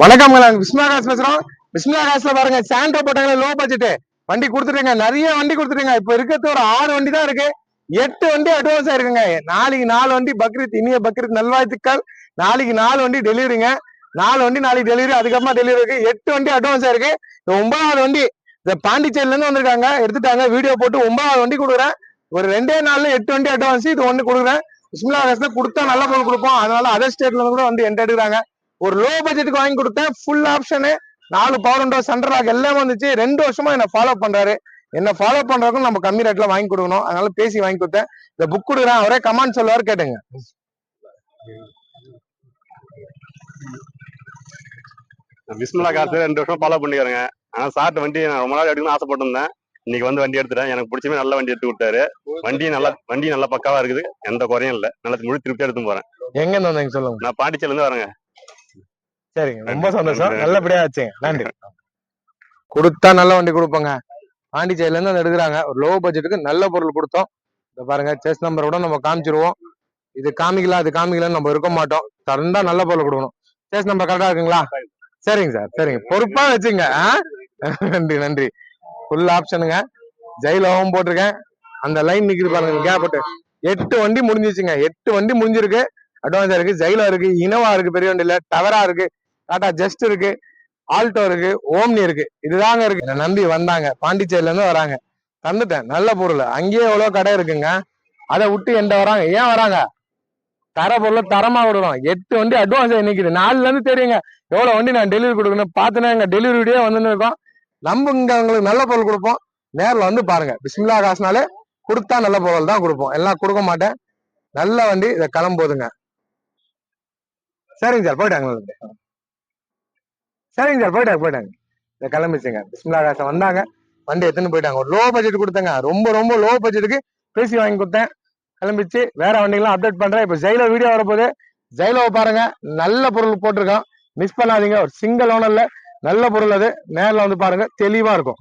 வணக்கம் விஸ்மா பேசுறோம். விஸ்மா பாருங்க சாண்டோ போட்டாங்க லோ பட்ஜெட் வண்டி கொடுத்துட்டீங்க நிறைய வண்டி கொடுத்துட்டீங்க இப்ப இருக்கிறது ஒரு ஆறு வண்டி தான் இருக்கு. எட்டு வண்டி அட்வான்ஸ் ஆயிருக்குங்க நாளைக்கு நாலு வண்டி பக்ரீத் இனிய பக்ரீத் நல்வாழ்த்துக்கள். நாளைக்கு நாலு வண்டி டெலிவரிங்க நாலு வண்டி நாளைக்கு டெலிவரி அதுக்கப்புறமா டெலிவரி இருக்கு. எட்டு வண்டி அட்வான்ஸ் ஆயிருக்கு ஒன்பதாவது வண்டி இந்த பாண்டிச்சேரில இருந்து வந்திருக்காங்க. எடுத்துட்டாங்க. வீடியோ போட்டு ஒன்பதாவது வண்டி கொடுக்குறேன். ஒரு ரெண்டே நாள்ல எட்டு வண்டி அட்வான்ஸ் இது ஒண்ணு கொடுக்குறேன். விஸ்மிலா கொடுத்தா நல்ல பொருள் கொடுப்போம். அதனால அதர் ஸ்டேட்ல இருந்து கூட வந்து என்கிட்ட எடுக்கிறாங்க. ஒரு லோ பட்ஜெட்டுக்கு வாங்கி கொடுத்தேன். ஃபுல் ஆப்ஷனு நாலு பவர் விண்டோ சென்ட்ரல் லாக் எல்லாமே வந்துச்சு. ரெண்டு வருஷமா என்ன ஃபாலோ பண்றாரு. என்ன ஃபாலோ பண்றதுக்கும் நம்ம கம்மி ரேட்ல வாங்கி கொடுக்கணும். அதனால பேசி வாங்கி கொடுத்தேன். இந்த புக் கொடுக்குறேன். அவரே கமெண்ட் சொல்லுவாரு கேட்டுங்க. பிஸ்மிலா காசு ரெண்டு வருஷம் ஃபாலோ பண்ணிக்கிறேங்க. ஆனா சார்ட் வண்டி நான் ரொம்ப நாள் எடுக்கணும்னு ஆசைப்பட்டிருந்தேன். இன்னைக்கு வந்து வண்டி எடுத்துட்டேன். எனக்கு பிடிச்சமே நல்ல வண்டி எடுத்து கொடுத்தாரு வண்டி நல்லா வண்டி நல்லா பக்காவா இருக்குது. எந்த குறையும் இல்ல. நல்ல முழு திருப்தியா எடுத்து போறேன். எங்க இருந்து வந்தீங்க சொல்லுங்க. நான் பாண்டிச்சேரில இருந்து வரேங்க. சரிங்க. ரொம்ப சந்தோஷம். நல்லபடியா ஆச்சுங்க நன்றி. கொடுத்தா நல்ல வண்டி கொடுப்போங்க. பாண்டிச்சேரில இருந்து எடுக்கிறாங்க. ஒரு லோ பட்ஜெட்டுக்கு நல்ல பொருள் கொடுத்தோம். இத பாருங்க செஸ் நம்பர் கூட நம்ம காமிச்சிருவோம். இது காமிக்கல அது காமிக்கலன்னு நம்ம இருக்க மாட்டோம். தரண்டா நல்ல பொருள் கொடுக்கணும். செஸ் நம்பர் கரெக்டா இருக்குங்களா? சரிங்க சார். சரிங்க. பொறுப்பா வச்சுங்க? நன்றி நன்றி. ஃபுல் ஆப்ஷனுங்க ஜெயிலவும் போட்டிருக்கேன். அந்த லைன் நிக்குது பாருங்க கேப்பட்டு எட்டு வண்டி முடிஞ்சிச்சுங்க. எட்டு வண்டி முடிஞ்சிருக்கு. அட்வான்ஸா இருக்கு ஜெயிலோ இருக்கு இனோவா இருக்கு பெரிய வண்டியில டவரா இருக்கு டாடா ஜஸ்ட் இருக்கு ஆல்டோ இருக்கு ஓம்னி இருக்கு இதுதாங்க இருக்கு. நம்பி வந்தாங்க பாண்டிச்சேரில இருந்து வராங்க. தந்துட்டேன் நல்ல பொருள். அங்கேயே எவ்வளவு கடை இருக்குங்க அதை விட்டு எந்த வராங்க. ஏன் வராங்க? தர பொருளை தரமா விடுறோம். எட்டு வண்டி அட்வான்ஸ் நிக்குது. நாலுல இருந்து தெரியுங்க எவ்வளவு வண்டி நான் டெலிவரி கொடுக்கணும் பார்த்துனா எங்க டெலிவரி வீடியோ வந்துன்னு இருக்கோம். நம்ம இங்க உங்களுக்கு நல்ல பொருள் கொடுப்போம். நேரில் வந்து பாருங்க பிஸ்மில்லா காசுனாலே கொடுத்தா நல்ல பொருள் தான் கொடுப்போம். எல்லாம் கொடுக்க மாட்டேன். நல்ல வண்டி இதை கிளம்போதுங்க சரிங்க சார் போயிட்டாங்க. சரிங்க சார் போயிட்டாங்க போயிட்டாங்க. இதை கிளம்பிச்சுங்க. பிஸ்மிலா காசை வந்தாங்க. வண்டி எடுத்துன்னு போயிட்டாங்க. ஒரு லோ பட்ஜெட் கொடுத்தேங்க. ரொம்ப ரொம்ப லோ பட்ஜெட்டுக்கு பேசி வாங்கி கொடுத்தேன். கிளம்பிச்சு வேற வண்டிகள்லாம் அப்டேட் பண்றேன். இப்போ ஜெயிலோ வீடியோ வரப்போது ஜெயிலோவை பாருங்க. நல்ல பொருள் போட்டிருக்கோம் மிஸ் பண்ணாதீங்க. ஒரு சிங்கிள் ஓனர்ல நல்ல பொருள் அது. நேரில் வந்து பாருங்க. தெளிவா இருக்கும்.